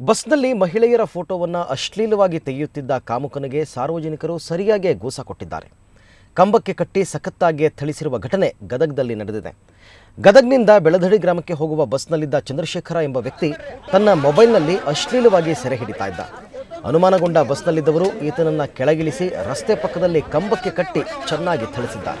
ಬಸ್ನಲ್ಲಿ ಮಹಿಳೆಯರ ಫೋಟೋವನ್ನು ಅಶ್ಲೀಲವಾಗಿ ತೆಗೆಯುತ್ತಿದ್ದ ಕಾಮುಕನಿಗೆ ಸಾರ್ವಜನಿಕರು ಸರಿಯಾಗಿ ಗೂಸ ಕೊಟ್ಟಿದ್ದಾರೆ. ಕಂಬಕ್ಕೆ ಕಟ್ಟಿ ಸಖತ್ತಾಗಿ ಥಳಿಸಿರುವ ಘಟನೆ ಗದಗದಲ್ಲಿ ನಡೆದಿದೆ. ಗದಗ್ನಿಂದ ಬೆಳದಡಿ ಗ್ರಾಮಕ್ಕೆ ಹೋಗುವ ಬಸ್ನಲ್ಲಿದ್ದ ಚಂದ್ರಶೇಖರ ಎಂಬ ವ್ಯಕ್ತಿ ತನ್ನ ಮೊಬೈಲ್ನಲ್ಲಿ ಅಶ್ಲೀಲವಾಗಿ ಸೆರೆ ಹಿಡಿತಾ ಇದ್ದ. ಅನುಮಾನಗೊಂಡ ಬಸ್ನಲ್ಲಿದ್ದವರು ಈತನನ್ನ ಕೆಳಗಿಳಿಸಿ ರಸ್ತೆ ಪಕ್ಕದಲ್ಲಿ ಕಂಬಕ್ಕೆ ಕಟ್ಟಿ ಚೆನ್ನಾಗಿ ಥಳಿಸಿದ್ದಾರೆ.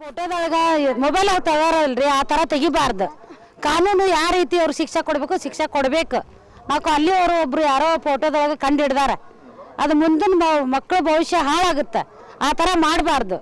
ಫೋಟೋದೊಳಗ ಮೊಬೈಲ್ ಅವ್ ತಗೋರಲ್ರಿ ಆ ತರ ತೆಗಿಬಾರ್ದು ಕಾನೂನು ಯಾವ ರೀತಿ ಅವ್ರು ಶಿಕ್ಷೆ ಕೊಡ್ಬೇಕು ಶಿಕ್ಷೆ ಕೊಡ್ಬೇಕು ನಾವು ಅಲ್ಲಿ ಅವರು ಒಬ್ರು ಯಾರೋ ಫೋಟೋದೊಳಗೆ ಕಂಡು ಹಿಡ್ದಾರ ಅದು ಮುಂದಿನ ಮಕ್ಕಳ ಭವಿಷ್ಯ ಹಾಳಾಗುತ್ತೆ ಆ ತರ ಮಾಡಬಾರ್ದು